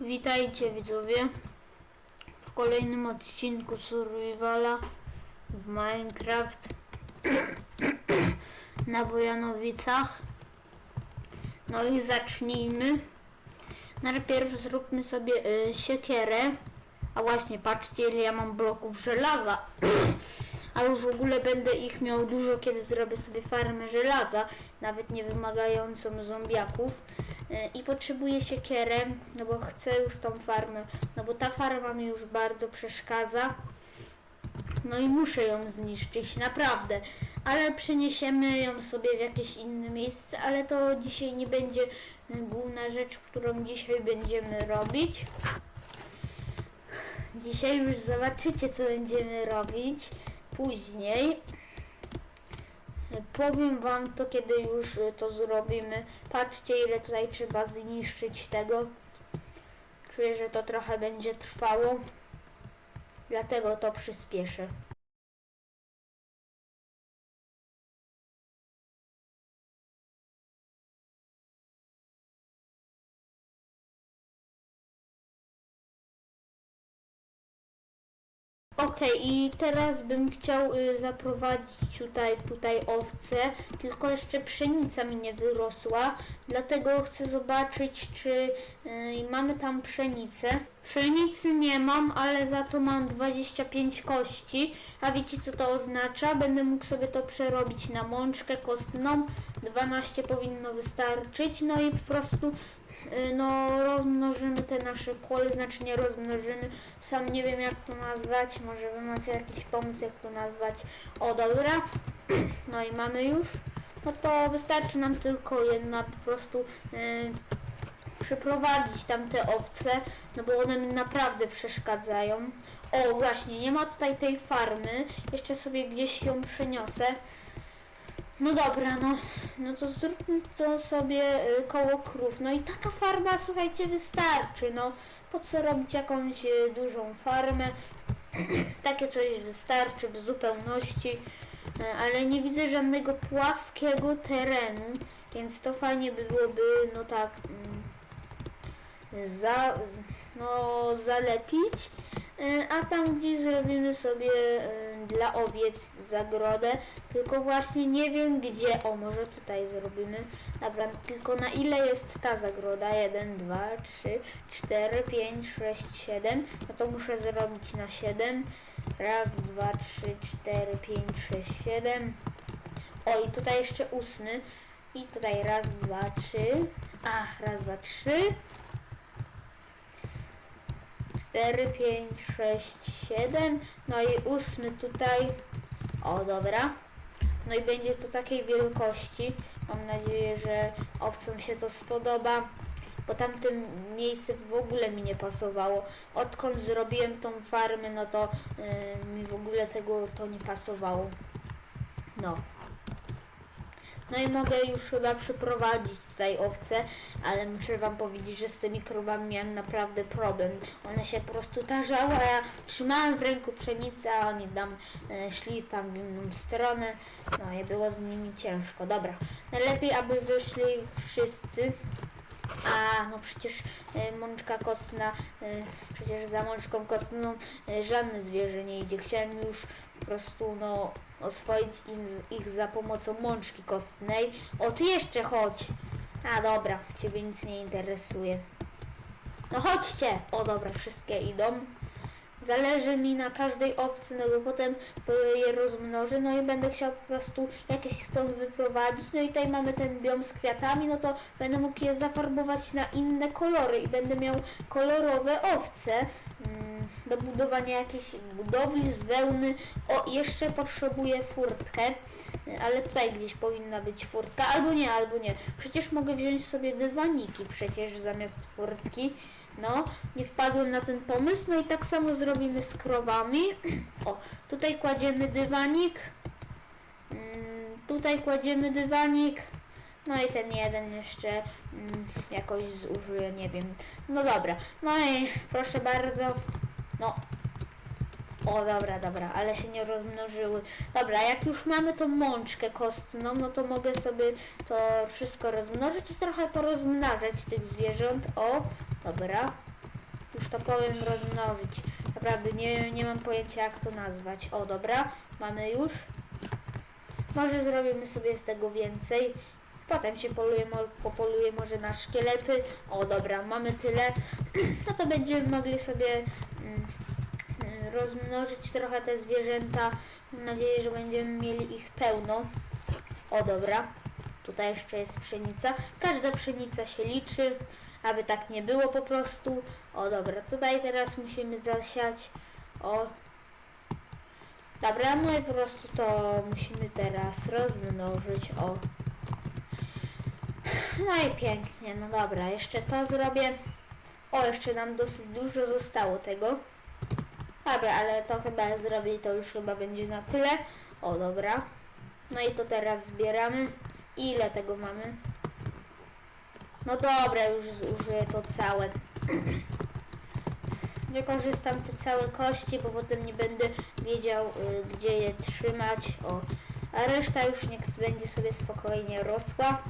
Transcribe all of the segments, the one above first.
Witajcie widzowie w kolejnym odcinku Survivala w Minecraft na Wojanowicach. No i zacznijmy. Najpierw zróbmy sobie y, siekierę. A właśnie, patrzcie ile ja mam bloków żelaza. A już w ogóle będę ich miał dużo, kiedy zrobię sobie farmę żelaza, nawet nie wymagającą zombiaków. E, I potrzebuję siekierę, no bo chcę już tą farmę, no bo ta farma mi już bardzo przeszkadza. No i muszę ją zniszczyć, naprawdę. Ale przeniesiemy ją sobie w jakieś inne miejsce, ale to dzisiaj nie będzie e, główna rzecz, którą dzisiaj będziemy robić. Dzisiaj już zobaczycie, co będziemy robić później. Powiem wam to, kiedy już y, to zrobimy. Patrzcie, ile tutaj trzeba zniszczyć tego. Czuję, że to trochę będzie trwało. Dlatego to przyspieszę. Okej, i teraz bym chciał y, zaprowadzić tutaj, tutaj owce, tylko jeszcze pszenica mi nie wyrosła, dlatego chcę zobaczyć, czy y, mamy tam pszenicę. Pszenicy nie mam, ale za to mam 25 kości, a wiecie co to oznacza? Będę mógł sobie to przerobić na mączkę kostną, 12 powinno wystarczyć, no i po prostu no rozmnożymy te nasze pole, znaczy nie rozmnożymy, sam nie wiem jak to nazwać, może wy macie jakiś pomysł jak to nazwać. O dobra, no i mamy już, no to wystarczy nam tylko jedna po prostu y, przyprowadzić tam te owce, no bo one mi naprawdę przeszkadzają. O właśnie, nie ma tutaj tej farmy, jeszcze sobie gdzieś ją przeniosę. No dobra, no, no to zróbmy to sobie y, koło krów. No i taka farma, słuchajcie, wystarczy. No, po co robić jakąś y, dużą farmę? Takie coś wystarczy w zupełności, y, ale nie widzę żadnego płaskiego terenu, więc to fajnie by byłoby, no tak, mm, za, no, zalepić. Y, A tam gdzieś zrobimy sobie y, dla owiec zagrodę, tylko właśnie nie wiem gdzie. O, może tutaj zrobimy. Dobra, tylko na ile jest ta zagroda? 1, 2, 3, 4, 5, 6, 7. No to muszę zrobić na 7. Raz, dwa, trzy, cztery, pięć, sześć, siedem. O, i tutaj jeszcze ósmy. I tutaj raz, dwa, trzy. Ach, raz, dwa, trzy. 4, 5, 6, 7. No i ósmy tutaj. O, dobra. No i będzie to takiej wielkości. Mam nadzieję, że owcom się to spodoba. Bo tamtym miejsce w ogóle mi nie pasowało. Odkąd zrobiłem tą farmę, no to yy, mi w ogóle tego to nie pasowało. No. No i mogę już chyba przyprowadzić tutaj owce, ale muszę wam powiedzieć, że z tymi krowami miałem naprawdę problem. One się po prostu tarzały, a ja trzymałem w ręku pszenicę, a oni tam e, szli tam w inną stronę. No i było z nimi ciężko. Dobra, najlepiej aby wyszli wszyscy. A, no przecież e, mączka kostna, e, przecież za mączką kostną e, żadne zwierzę nie idzie. Chciałem już po prostu, no, oswoić im ich za pomocą mączki kostnej. O, ty jeszcze chodź. A, dobra, ciebie nic nie interesuje. No chodźcie! O, dobra, wszystkie idą. Zależy mi na każdej owcy, no bo potem je rozmnożę, no i będę chciał po prostu jakieś stąd wyprowadzić. No i tutaj mamy ten biom z kwiatami, no to będę mógł je zafarbować na inne kolory i będę miał kolorowe owce mm, do budowania jakiejś budowli z wełny. O, jeszcze potrzebuję furtkę, ale tutaj gdzieś powinna być furtka, albo nie, albo nie. Przecież mogę wziąć sobie dywaniki przecież zamiast furtki. No, nie wpadłem na ten pomysł. No i tak samo zrobimy z krowami. O, tutaj kładziemy dywanik. Mm, tutaj kładziemy dywanik. No i ten jeden jeszcze mm, jakoś zużyję, nie wiem. No dobra. No i proszę bardzo. No. O, dobra, dobra, ale się nie rozmnożyły. Dobra, jak już mamy tą mączkę kostną, no to mogę sobie to wszystko rozmnożyć i trochę porozmnażać tych zwierząt. O, dobra. już to powiem rozmnożyć. Naprawdę nie, nie mam pojęcia jak to nazwać. O dobra, mamy już. Może zrobimy sobie z tego więcej. Potem się poluje, popoluje może na szkielety. O dobra, mamy tyle. No to będziemy mogli sobie mm, mm, rozmnożyć trochę te zwierzęta. Mam nadzieję, że będziemy mieli ich pełno. O dobra, tutaj jeszcze jest pszenica. Każda pszenica się liczy, aby tak nie było po prostu. O dobra, tutaj teraz musimy zasiać. O. Dobra, no i po prostu to musimy teraz rozmnożyć. O. No i pięknie, no dobra, jeszcze to zrobię. O, jeszcze nam dosyć dużo zostało tego. Dobra, ale to chyba zrobię to już chyba będzie na tyle. O, dobra. No i to teraz zbieramy. Ile tego mamy? No dobra, już zużyję to całe. Wykorzystam te całe kości, bo potem nie będę wiedział, y, gdzie je trzymać. O, a reszta już niech będzie sobie spokojnie rosła.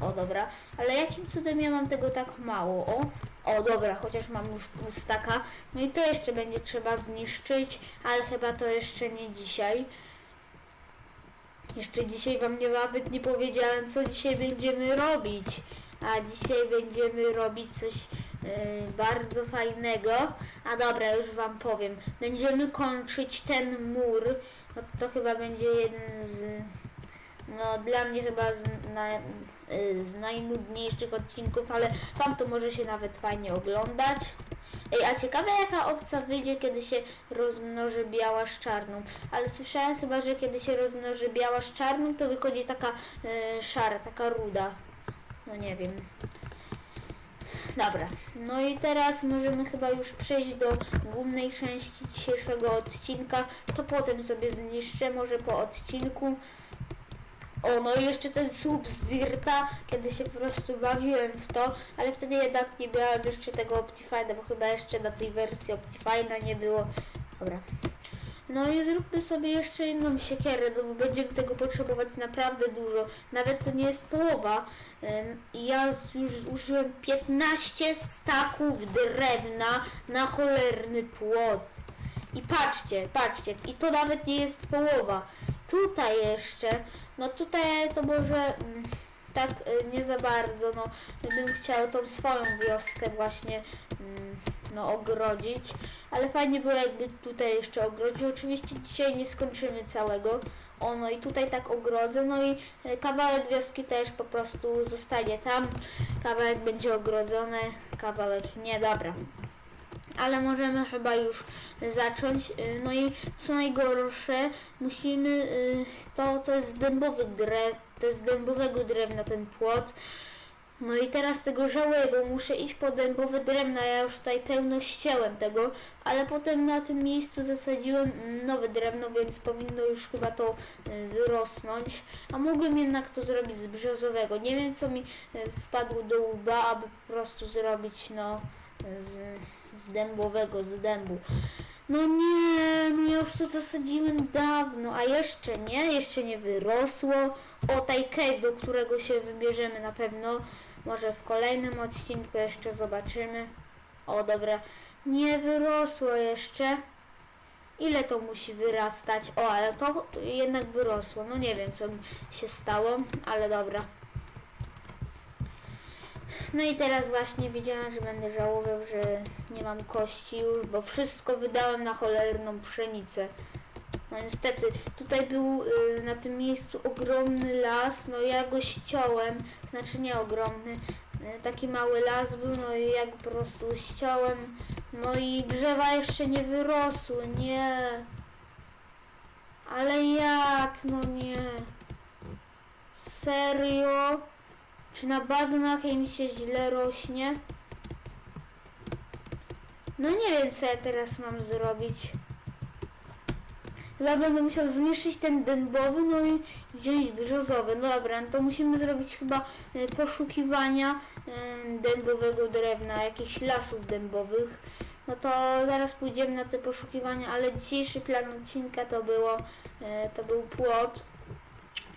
O, dobra. Ale jakim cudem ja mam tego tak mało? O, o dobra, chociaż mam już pół staka. No i to jeszcze będzie trzeba zniszczyć, ale chyba to jeszcze nie dzisiaj. Jeszcze dzisiaj wam nie nawet nie powiedziałem, co dzisiaj będziemy robić. A dzisiaj będziemy robić coś yy, bardzo fajnego. A dobra, już wam powiem. Będziemy kończyć ten mur. No to chyba będzie jeden z... No dla mnie chyba z, na, y, z najnudniejszych odcinków, ale wam to może się nawet fajnie oglądać. Ej, a ciekawe jaka owca wyjdzie, kiedy się rozmnoży biała z czarną. Ale słyszałem chyba, że kiedy się rozmnoży biała z czarną, to wychodzi taka y, szara, taka ruda. No nie wiem. Dobra, no i teraz możemy chyba już przejść do głównej części dzisiejszego odcinka. To potem sobie zniszczę, może po odcinku. O, no i jeszcze ten słup z Zirta, kiedy się po prostu bawiłem w to, ale wtedy jednak nie miałem jeszcze tego Optifine'a, bo chyba jeszcze na tej wersji Optifine'a nie było. Dobra. No i zróbmy sobie jeszcze inną siekierę, bo będziemy tego potrzebować naprawdę dużo. Nawet to nie jest połowa. Ja już zużyłem 15 staków drewna na cholerny płot. I patrzcie, patrzcie, i to nawet nie jest połowa. Tutaj jeszcze, no tutaj to może mm, tak y, nie za bardzo, no bym chciał tą swoją wioskę właśnie mm, no ogrodzić, ale fajnie było jakby tutaj jeszcze ogrodzić. Oczywiście dzisiaj nie skończymy całego. O, no i tutaj tak ogrodzę, no i y, kawałek wioski też po prostu zostanie tam, kawałek będzie ogrodzony, kawałek nie, dobra ale możemy chyba już zacząć. Y, No i co najgorsze, musimy, y, to, to jest z dębowych drew, to jest z dębowego drewna ten płot. No i teraz tego żałuję, bo muszę iść po dębowe drewna, ja już tutaj pełno ścięłem tego, ale potem na tym miejscu zasadziłem nowe drewno, więc powinno już chyba to y, wyrosnąć. A mogłem jednak to zrobić z brzozowego. Nie wiem co mi y, wpadło do łba, aby po prostu zrobić no z, z dębowego, z dębu. No nie, no ja już to zasadziłem dawno, a jeszcze nie, jeszcze nie wyrosło. O, tej cave, do którego się wybierzemy na pewno. Może w kolejnym odcinku jeszcze zobaczymy. O, dobra. Nie wyrosło jeszcze. Ile to musi wyrastać? O, ale to jednak wyrosło. No nie wiem, co się stało, ale dobra. No i teraz właśnie wiedziałem, że będę żałował, że nie mam kości już, bo wszystko wydałem na cholerną pszenicę. No niestety, tutaj był y, na tym miejscu ogromny las, no ja go ściąłem, znaczy nie ogromny, y, taki mały las był, no i jak po prostu ściąłem, no i drzewa jeszcze nie wyrosły, nie. Ale jak, no nie. Serio? Czy na bagnach im się źle rośnie? No nie wiem, co ja teraz mam zrobić. Chyba będę musiał zniszczyć ten dębowy, no i wziąć brzozowy. No dobra, no to musimy zrobić chyba e, poszukiwania dębowego drewna, jakichś lasów dębowych. No to zaraz pójdziemy na te poszukiwania, ale dzisiejszy plan odcinka to było, e, to był płot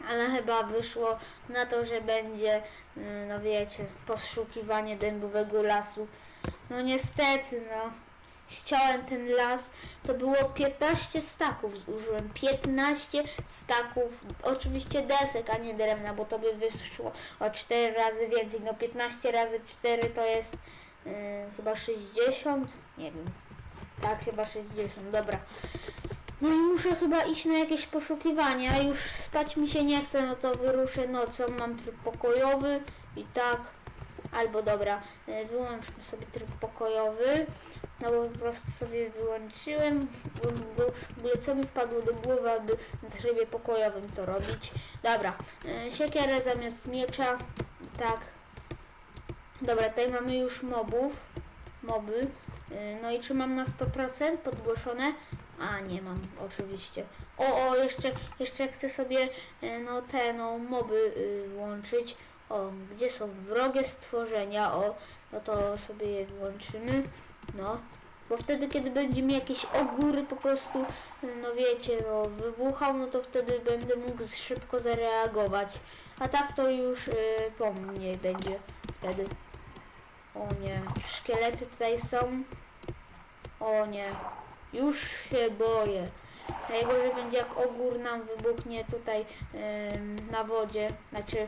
ale chyba wyszło na to, że będzie, mm, no wiecie, poszukiwanie dębowego lasu. No niestety, no. Ściąłem ten las, to było 15 staków zużyłem. 15 staków, oczywiście desek, a nie drewna, bo to by wyszło o 4 razy więcej. No 15 razy 4 to jest yy, chyba 60? Nie wiem. Tak, chyba 60, dobra. No i muszę chyba iść na jakieś poszukiwania. Już spać mi się nie chce, no to wyruszę nocą. Mam tryb pokojowy i tak. Albo dobra, y, wyłączmy sobie tryb pokojowy. No bo po prostu sobie wyłączyłem. Bo, bo w ogóle co mi wpadło do głowy, aby na trybie pokojowym to robić. Dobra, y, siekierę zamiast miecza. Tak. Dobra, tutaj mamy już mobów. Moby. Y, No i czy mam na 100% podgłoszone? A, nie mam, oczywiście. O, o, jeszcze, jeszcze chcę sobie, e, no, te, no, moby y, włączyć. O, gdzie są wrogie stworzenia? O, no to sobie je włączymy. No, bo wtedy, kiedy będzie mi jakieś ogóry po prostu, no wiecie, no, wybuchał, no to wtedy będę mógł szybko zareagować. A tak to już y, po mnie będzie wtedy. O nie, szkielety tutaj są. O nie, już się boję. Najgorzej będzie jak ogór nam wybuchnie tutaj ym, na wodzie. Znaczy, y,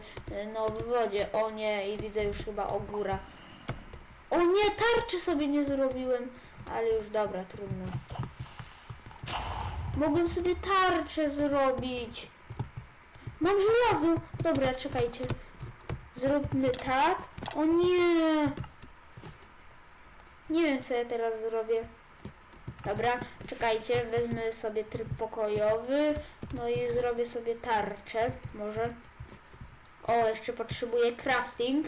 no w wodzie. O nie, i widzę już chyba ogóra. O nie, tarczy sobie nie zrobiłem. Ale już dobra, trudno. Mogłem sobie tarczę zrobić. Mam żelazo. Dobra, czekajcie. Zróbmy tak. O nie. Nie wiem co ja teraz zrobię. Dobra, czekajcie, wezmę sobie tryb pokojowy, no i zrobię sobie tarczę, może. O, jeszcze potrzebuję crafting.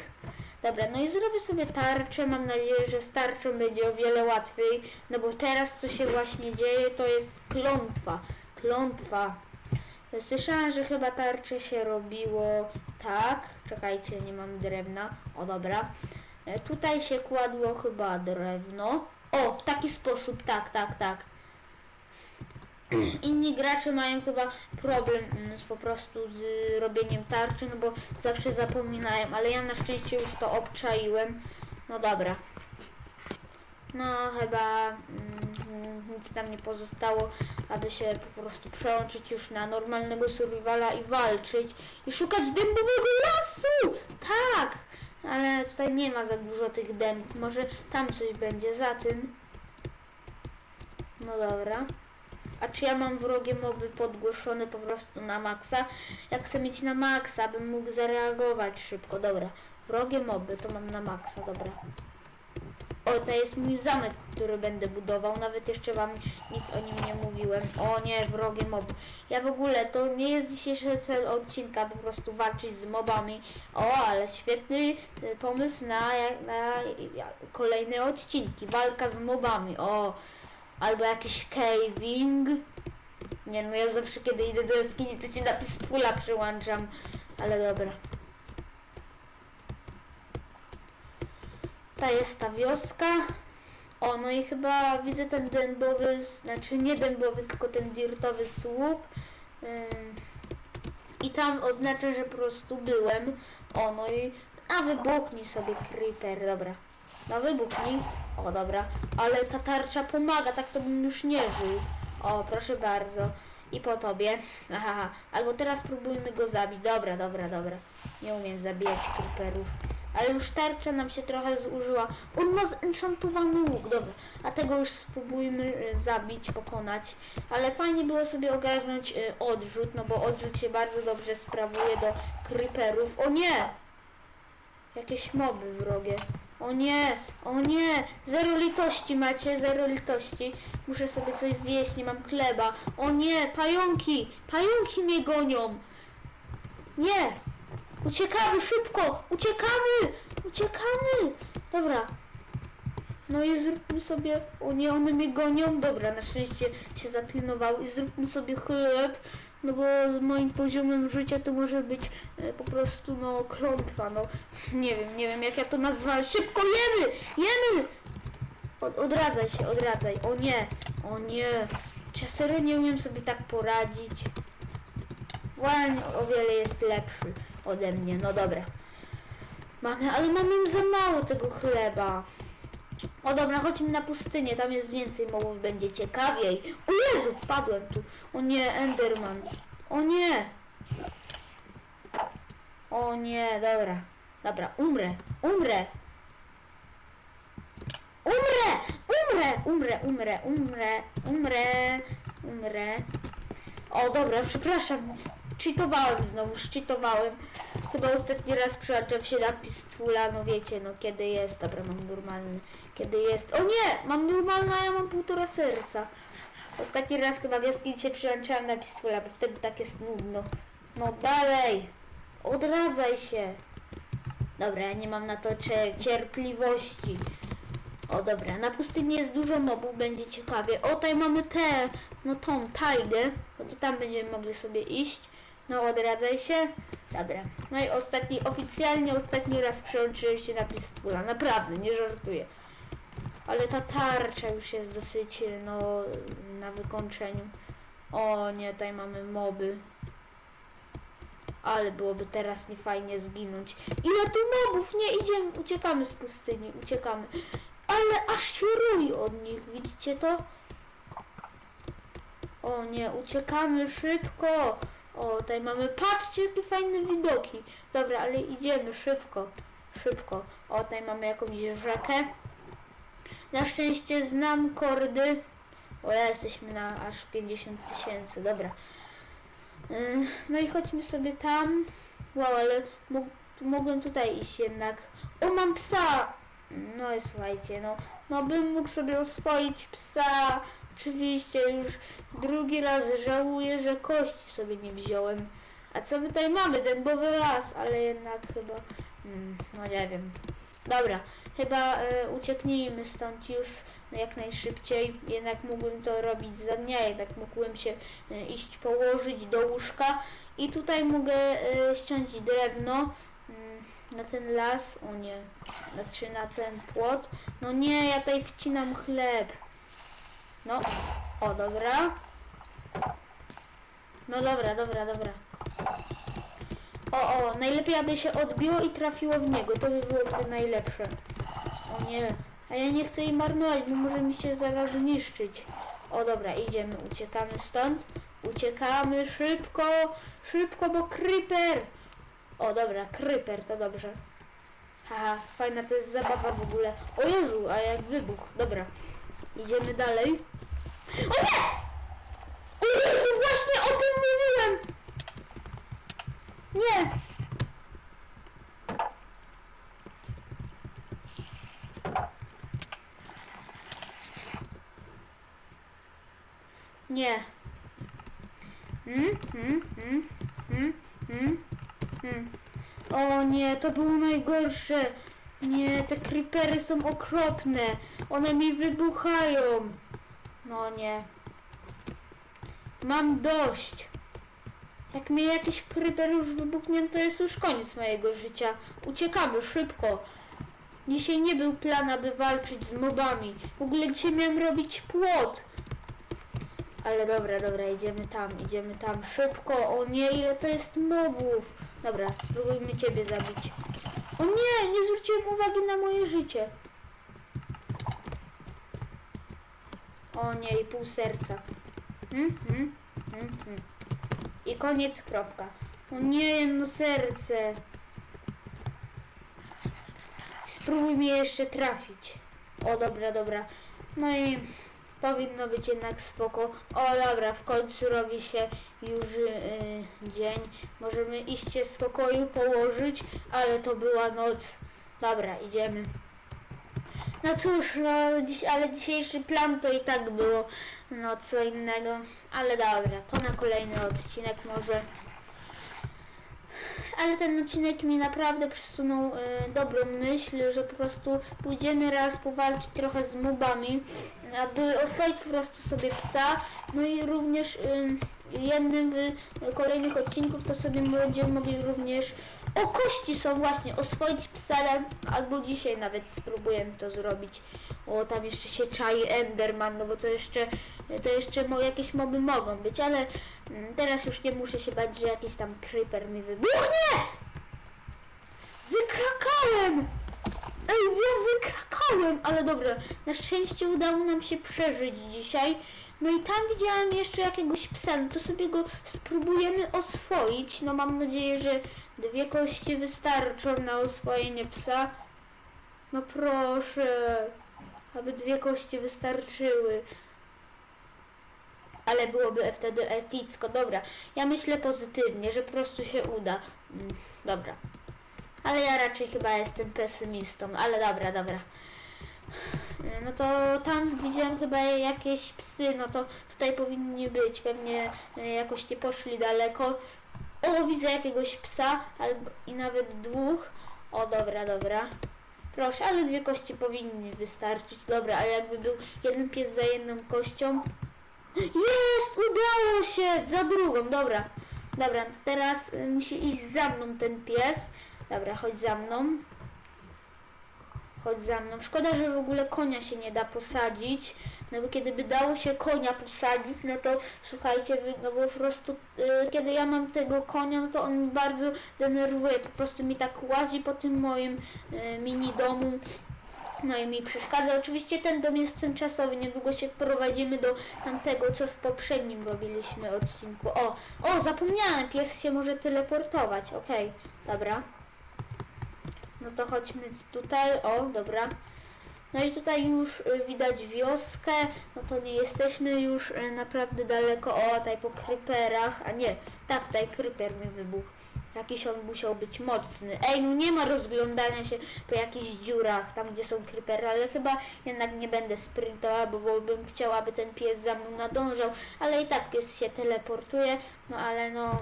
Dobra, no i zrobię sobie tarczę, mam nadzieję, że z tarczą będzie o wiele łatwiej, no bo teraz co się właśnie dzieje, to jest klątwa, klątwa. Słyszałam, że chyba tarcze się robiło tak, czekajcie, nie mam drewna, o dobra. E, Tutaj się kładło chyba drewno. O, w taki sposób, tak, tak, tak. Inni gracze mają chyba problem z, po prostu z robieniem tarczy, no bo zawsze zapominają, ale ja na szczęście już to obczaiłem. No dobra. No chyba mm, nic tam nie pozostało, aby się po prostu przełączyć już na normalnego survivala i walczyć i szukać dębowego lasu! Tak! Ale tutaj nie ma za dużo tych dębów. Może tam coś będzie za tym. No dobra. A czy ja mam wrogie moby podgłoszone po prostu na maksa? Jak chcę mieć na maksa, bym mógł zareagować szybko. Dobra. Wrogie moby to mam na maksa, dobra. O, to jest mój zamek, który będę budował. Nawet jeszcze wam nic o nim nie mówiłem. O nie, wrogie moby. Ja w ogóle, to nie jest dzisiejszy cel odcinka, po prostu walczyć z mobami. O, ale świetny y, pomysł na, na kolejne odcinki. Walka z mobami. O, albo jakiś caving. Nie no, ja zawsze kiedy idę do jaskini, to ci napis fula przyłączam. Ale dobra. Ta jest ta wioska. O, no i chyba widzę ten dębowy, znaczy nie dębowy, tylko ten dirtowy słup. I tam oznacza, że po prostu byłem. O, no i... A, wybuchnij sobie creeper, dobra. No wybuchnij. O, dobra. Ale ta tarcza pomaga, tak to bym już nie żył. O, proszę bardzo. I po tobie. Aha, albo teraz spróbujmy go zabić. Dobra, dobra, dobra. Nie umiem zabijać creeperów. Ale już tarcza nam się trochę zużyła. On ma zenchantowany łuk, dobra. A tego już spróbujmy y, zabić, pokonać. Ale fajnie było sobie ogarnąć y, odrzut, no bo odrzut się bardzo dobrze sprawuje do creeperów. O nie! Jakieś moby wrogie. O nie, o nie, zero litości macie, zero litości. Muszę sobie coś zjeść, nie mam chleba. O nie, pająki, pająki mnie gonią. Nie, uciekamy szybko, uciekamy, uciekamy. Dobra. No i zróbmy sobie, o nie, one mnie gonią. Dobra, na szczęście się zapilnowały i zróbmy sobie chleb. No bo z moim poziomem życia to może być e, po prostu no klątwa, no nie wiem, nie wiem jak ja to nazwałem. Szybko jemy! Jemy! Od, odradzaj się, odradzaj. O nie, o nie. Czy ja serio nie umiem sobie tak poradzić? Włań o wiele jest lepszy ode mnie, no dobra. Mamy, ale im za mało tego chleba. O dobra, chodźmy na pustynię, tam jest więcej mobów, będzie ciekawiej. O Jezu, wpadłem tu. O nie, Enderman. O nie. O nie, dobra. Dobra, umrę, umrę. Umrę, umrę, umrę, umrę, umrę, umrę, umrę. O dobra, przepraszam, cheatowałem znowu, cheatowałem. Chyba ostatni raz przyłączam się napis twula, no wiecie, no kiedy jest, dobra, mam normalny, kiedy jest. O nie, mam normalny, a ja mam półtora serca. Ostatni raz chyba w jaskini się przyłączałem napis twula, bo wtedy tak jest nudno. No dalej, odradzaj się. Dobra, ja nie mam na to cie- cierpliwości. O dobra, na pustyni jest dużo mobów, będzie ciekawie. O, tutaj mamy tę, no tą tajgę, no to tam będziemy mogli sobie iść. No odradzaj się. Dobra. No i ostatni, oficjalnie ostatni raz przełączyłem się na pistula. Naprawdę, nie żartuję. Ale ta tarcza już jest dosyć, no, na wykończeniu. O nie, tutaj mamy moby. Ale byłoby teraz niefajnie zginąć. Ile tu mobów? Nie, idziemy, uciekamy z pustyni, uciekamy. Ale aż się roi od nich, widzicie to? O nie, uciekamy szybko. O, tutaj mamy, patrzcie jakie fajne widoki. Dobra, ale idziemy szybko, szybko. O, tutaj mamy jakąś rzekę. Na szczęście znam kordy. O, jesteśmy na aż 50 tysięcy, dobra. Yy, No i chodźmy sobie tam. Wow, ale mogłem tutaj iść jednak. O, mam psa! No i słuchajcie, no, no bym mógł sobie oswoić psa. Oczywiście już drugi raz żałuję, że kości sobie nie wziąłem. A co my tutaj mamy? Dębowy las, ale jednak chyba, mm, no nie wiem. Dobra, chyba e, ucieknijmy stąd już jak najszybciej. Jednak mógłbym to robić za dnia, jednak mógłbym się e, iść położyć do łóżka i tutaj mogę e, ściąć drewno mm, na ten las, o nie, znaczy na ten płot. No nie, ja tutaj wcinam chleb. No, o dobra. No dobra, dobra, dobra. O, o, najlepiej aby się odbiło i trafiło w niego, to by byłoby najlepsze. O nie, a ja nie chcę jej marnować, bo może mi się zaraz zniszczyć. O dobra, idziemy, uciekamy stąd. Uciekamy szybko, szybko, bo creeper. O dobra, creeper, to dobrze. Haha, fajna to jest zabawa w ogóle. O Jezu, a jak wybuch. Dobra, idziemy dalej. O nie! O Jezu, właśnie o tym mówiłem! Nie! Nie. Hmm, hmm, hmm, hmm, hmm, hmm. O nie, to było najgorsze. Nie, te creepery są okropne. One mi wybuchają. No nie. Mam dość. Jak mnie jakiś creeper już wybuchnie, to jest już koniec mojego życia. Uciekamy szybko. Dzisiaj nie był plan, aby walczyć z mobami. W ogóle dzisiaj miałem robić płot. Ale dobra, dobra, idziemy tam, idziemy tam szybko. O nie, ile to jest mobów. Dobra, spróbujmy ciebie zabić. O nie, nie zwróciłem uwagi na moje życie. O nie, i pół serca. Hmm, hmm, hmm, hmm. I koniec, kropka. O nie, jedno serce. Spróbuj mnie jeszcze trafić. O, dobra, dobra. No i powinno być jednak spoko. O, dobra, w końcu robi się już yy, dzień. Możemy iść się z położyć, ale to była noc. Dobra, idziemy. No cóż, no, dziś, ale dzisiejszy plan to i tak było no co innego. Ale dobra, to na kolejny odcinek może. Ale ten odcinek mi naprawdę przysunął y, dobrą myśl, że po prostu pójdziemy raz powalczyć trochę z mobami, aby oswoić po prostu sobie psa. No i również y, jednym z kolejnych odcinków to sobie będziemy mogli również o kości są właśnie, oswoić psa albo dzisiaj nawet spróbujemy to zrobić. O, tam jeszcze się czai Enderman, no bo to jeszcze, to jeszcze mo, jakieś moby mogą być, ale mm, teraz już nie muszę się bać, że jakiś tam creeper mi wybuchnie! Wykrakałem! Ej, ja wykrakałem, ale dobra, na szczęście udało nam się przeżyć dzisiaj. No i tam widziałem jeszcze jakiegoś psa, no to sobie go spróbujemy oswoić. No mam nadzieję, że dwie kości wystarczą na oswojenie psa. No proszę, aby dwie kości wystarczyły. Ale byłoby wtedy epicko. Dobra, ja myślę pozytywnie, że po prostu się uda. Mm, Dobra. Ale ja raczej chyba jestem pesymistą, ale dobra, dobra. No to tam widziałem chyba jakieś psy, no to tutaj powinni być, pewnie e, jakoś nie poszli daleko. O, widzę jakiegoś psa, albo i nawet dwóch. O, dobra, dobra. Proszę, ale dwie kości powinny wystarczyć. Dobra, ale jakby był jeden pies za jedną kością. Jest! Udało się! Za drugą, dobra. Dobra, teraz y, musi iść za mną ten pies. Dobra, chodź za mną. Chodź za mną. Szkoda, że w ogóle konia się nie da posadzić. No bo kiedy by dało się konia posadzić, no to słuchajcie, no bo po prostu y, kiedy ja mam tego konia, no to on mi bardzo denerwuje. Po prostu mi tak łazi po tym moim y, mini domu. No i mi przeszkadza. Oczywiście ten dom jest tymczasowy, niedługo się wprowadzimy do tamtego, co w poprzednim robiliśmy odcinku. O, o, zapomniałem, pies się może teleportować. Okej, dobra. No to chodźmy tutaj, o, dobra. No i tutaj już y, widać wioskę, no to nie jesteśmy już y, naprawdę daleko, o, tutaj po kryperach, a nie, tak, tutaj kryper mi wybuchł. Jakiś on musiał być mocny. Ej, no nie ma rozglądania się po jakichś dziurach, tam gdzie są krypery, ale chyba jednak nie będę sprintowała, bo, bym chciała, aby ten pies za mną nadążał, ale i tak pies się teleportuje, no ale no...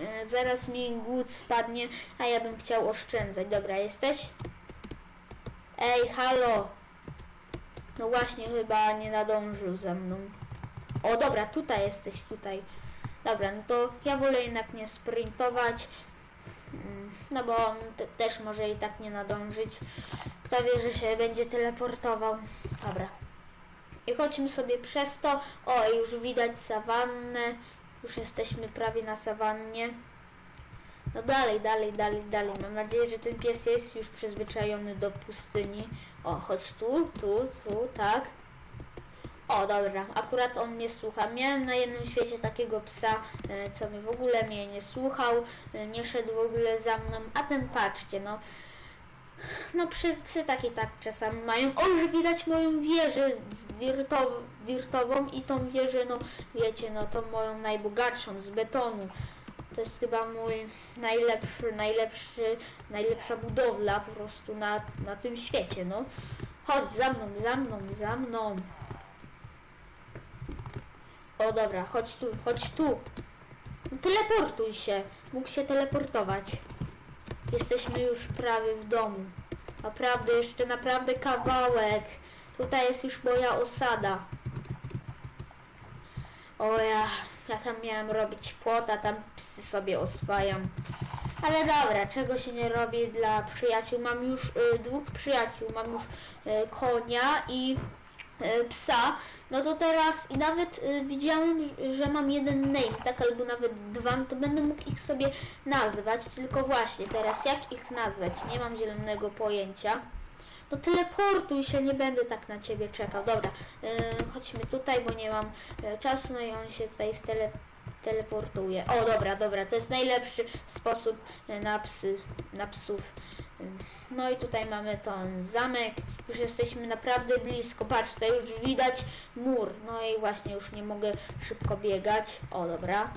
e, Zaraz mi głód spadnie, a ja bym chciał oszczędzać. Dobra, jesteś? Ej, halo! No właśnie, chyba nie nadążył za mną. O, dobra, tutaj jesteś, tutaj. Dobra, no to ja wolę jednak nie sprintować. Mm, No bo on te, też może i tak nie nadążyć. Kto wie, że się będzie teleportował. Dobra. I chodźmy sobie przez to. O, już widać sawannę. Już jesteśmy prawie na sawannie. No dalej, dalej, dalej, dalej. Mam nadzieję, że ten pies jest już przyzwyczajony do pustyni. O, chodź tu, tu, tu, tak. O, dobra, akurat on mnie słucha. Miałem na jednym świecie takiego psa, e, co mi w ogóle mnie nie słuchał, e, nie szedł w ogóle za mną, a ten patrzcie, no. No psy, psy takie tak czasami mają. O, że widać moją wieżę dirtow, dirtową i tą wieżę, no wiecie, no tą moją najbogatszą z betonu. To jest chyba mój najlepszy, najlepszy, najlepsza budowla po prostu na, na tym świecie, no. Chodź za mną, za mną, za mną. O dobra, chodź tu, chodź tu. No, teleportuj się. Mógł się teleportować. Jesteśmy już prawie w domu. Naprawdę, jeszcze naprawdę kawałek. Tutaj jest już moja osada. O ja, ja tam miałem robić płot, a tam sobie oswajam. Ale dobra, czego się nie robi dla przyjaciół. Mam już y, dwóch przyjaciół. Mam już y, konia i y, psa. No to teraz i nawet y, widziałem, że- mam jeden name, tak albo nawet dwa, no to będę mógł ich sobie nazwać. Tylko właśnie teraz jak ich nazwać? Nie mam zielonego pojęcia. No teleportuj się, nie będę tak na ciebie czekał. Dobra, y, chodźmy tutaj, bo nie mam y, czasu, no i on się tutaj stele, teleportuje. O, dobra, dobra, to jest najlepszy sposób y, na psy, na psów. No i tutaj mamy ten zamek. Już jesteśmy naprawdę blisko. Patrz, tutaj już widać mur. No i właśnie już nie mogę szybko biegać. O, dobra.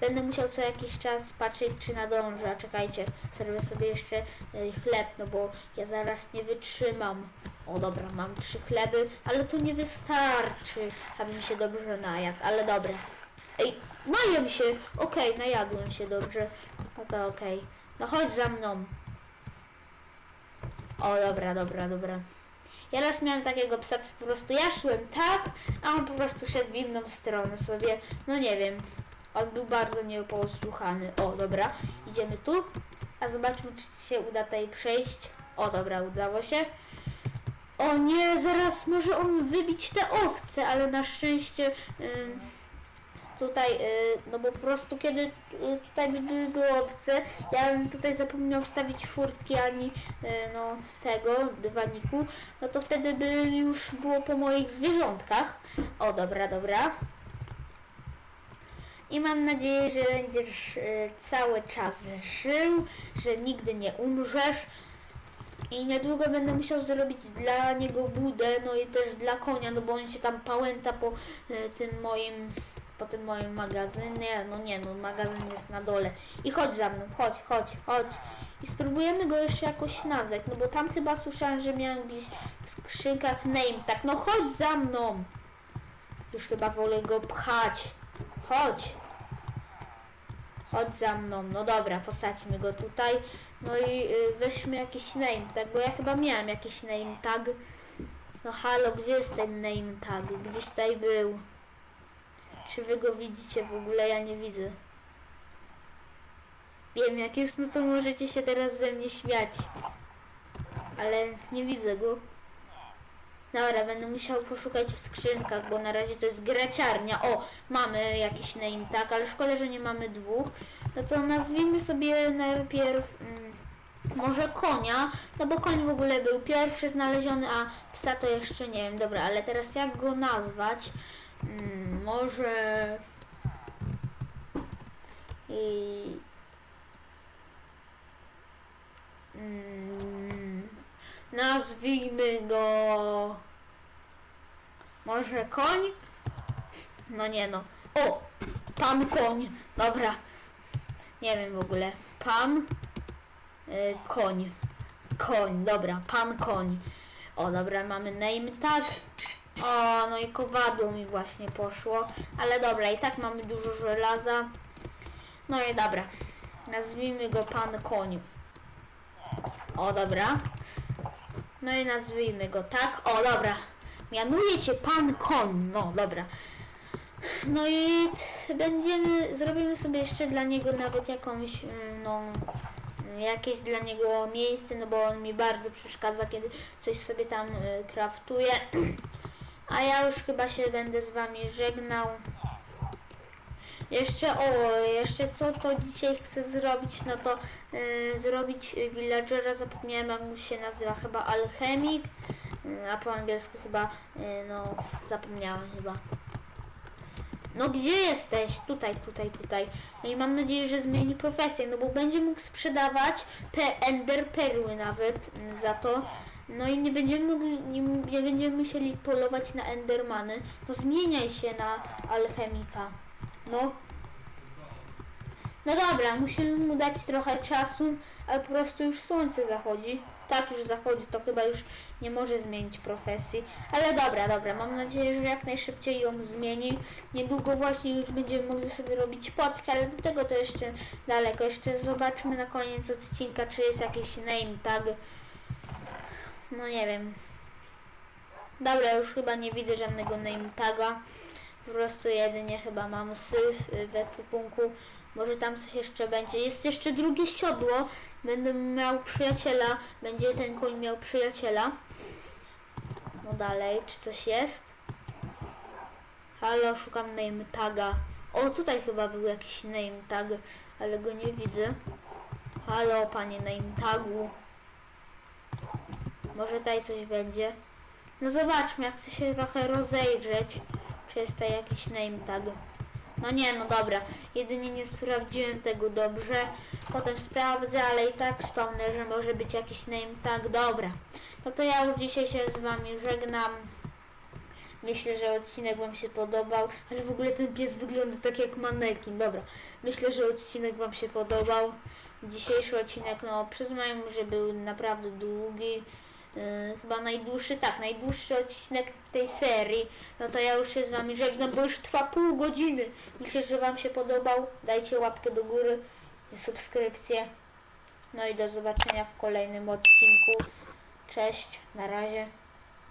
Będę musiał co jakiś czas patrzeć, czy nadążę. A czekajcie, zrobię sobie jeszcze y, chleb, no bo ja zaraz nie wytrzymam. O dobra, mam trzy chleby, ale to nie wystarczy, abym się dobrze najadł, ale dobra. Ej, najem się! Okej, najadłem się dobrze. No to okej. No chodź za mną. O, dobra, dobra, dobra. Ja raz miałem takiego psa, po prostu ja szłem tak, a on po prostu szedł w inną stronę sobie. No nie wiem. On był bardzo nieposłuchany. O, dobra. Idziemy tu. A zobaczmy, czy się uda tutaj przejść. O, dobra, udało się. O nie, zaraz może on wybić te owce, ale na szczęście ym, tutaj, y, no bo po prostu kiedy y, tutaj by były były owce, ja bym tutaj zapomniał wstawić furtki ani y, no tego dywaniku, no to wtedy by już było po moich zwierzątkach. O, dobra, dobra. I mam nadzieję, że będziesz cały czas żył, że nigdy nie umrzesz. I niedługo będę musiał zrobić dla niego budę, no i też dla konia, no bo on się tam pałęta po tym moim, po tym moim magazynie. No nie, no magazyn jest na dole. I chodź za mną, chodź, chodź, chodź. I spróbujemy go jeszcze jakoś nazwać, no bo tam chyba słyszałem, że miałem gdzieś w skrzynkach name, tak, no chodź za mną. Już chyba wolę go pchać. Chodź. Chodź za mną. No dobra, posadźmy go tutaj. No i y, weźmy jakiś name tag, bo ja chyba miałem jakiś name tag. No halo, gdzie jest ten name tag? Gdzieś tutaj był. Czy wy go widzicie w ogóle? Ja nie widzę. Wiem jak jest, no to możecie się teraz ze mnie śmiać. Ale nie widzę go. Dobra, będę musiał poszukać w skrzynkach, bo na razie to jest graciarnia. O, mamy jakiś name tag, ale szkoda, że nie mamy dwóch. No to nazwijmy sobie najpierw mm, może konia, no bo koń w ogóle był pierwszy znaleziony, a psa to jeszcze nie wiem. Dobra, ale teraz jak go nazwać? Mm, może... I... Mm, nazwijmy go... Może koń? No nie no. O! Pan koń. Dobra. Nie wiem w ogóle. Pan y, koń. Koń, dobra. Pan koń. O, dobra, mamy name tag. O, no i kowadło mi właśnie poszło. Ale dobra, i tak mamy dużo żelaza. No i dobra. Nazwijmy go pan koń. O, dobra. No i nazwijmy go tak. O, dobra. Mianuję cię pan koń. No, dobra. No i będziemy, zrobimy sobie jeszcze dla niego nawet jakąś, mm, no, jakieś dla niego miejsce, no bo on mi bardzo przeszkadza, kiedy coś sobie tam y, kraftuje. A ja już chyba się będę z wami żegnał. Jeszcze, o, jeszcze co to dzisiaj chcę zrobić, no to y, zrobić y, villagera, zapomniałem jak mu się nazywa, chyba alchemik, y, a po angielsku chyba, y, no, zapomniałem chyba. No gdzie jesteś? Tutaj, tutaj, tutaj. No i mam nadzieję, że zmieni profesję, no bo będzie mógł sprzedawać pe ender perły nawet mm, za to. No i nie będziemy mogli, nie, nie będziemy musieli polować na endermany. No zmieniaj się na alchemika. No. No dobra, musimy mu dać trochę czasu, ale po prostu już słońce zachodzi. Tak już zachodzi, to chyba już nie może zmienić profesji. Ale dobra, dobra, mam nadzieję, że jak najszybciej ją zmieni. Niedługo właśnie już będziemy mogli sobie robić potkę, ale do tego to jeszcze daleko. Jeszcze zobaczmy na koniec odcinka, czy jest jakiś name tag. No nie wiem. Dobra, już chyba nie widzę żadnego name taga. Po prostu jedynie chyba mam syf y, w ekwipunku. Może tam coś jeszcze będzie. Jest jeszcze drugie siodło. Będę miał przyjaciela. Będzie ten koń miał przyjaciela. No dalej, czy coś jest? Halo, szukam name taga. O, tutaj chyba był jakiś name tag, ale go nie widzę. Halo, panie name tagu. Może tutaj coś będzie. No zobaczmy, jak chcę się trochę rozejrzeć, czy jest tutaj jakiś name tag. No nie, no dobra, jedynie nie sprawdziłem tego dobrze. Potem sprawdzę, ale i tak wspomnę, że może być jakiś name tag. Dobra, no to ja już dzisiaj się z wami żegnam. Myślę, że odcinek wam się podobał, ale w ogóle ten pies wygląda tak jak manekin. Dobra, myślę, że odcinek wam się podobał. Dzisiejszy odcinek, no przyznaję, że był naprawdę długi. Yy, chyba najdłuższy, tak, najdłuższy odcinek tej serii. No to ja już się z wami żegnam, bo już trwa pół godziny. Myślę, że wam się podobał. Dajcie łapkę do góry, subskrypcję. No i do zobaczenia w kolejnym odcinku. Cześć, na razie.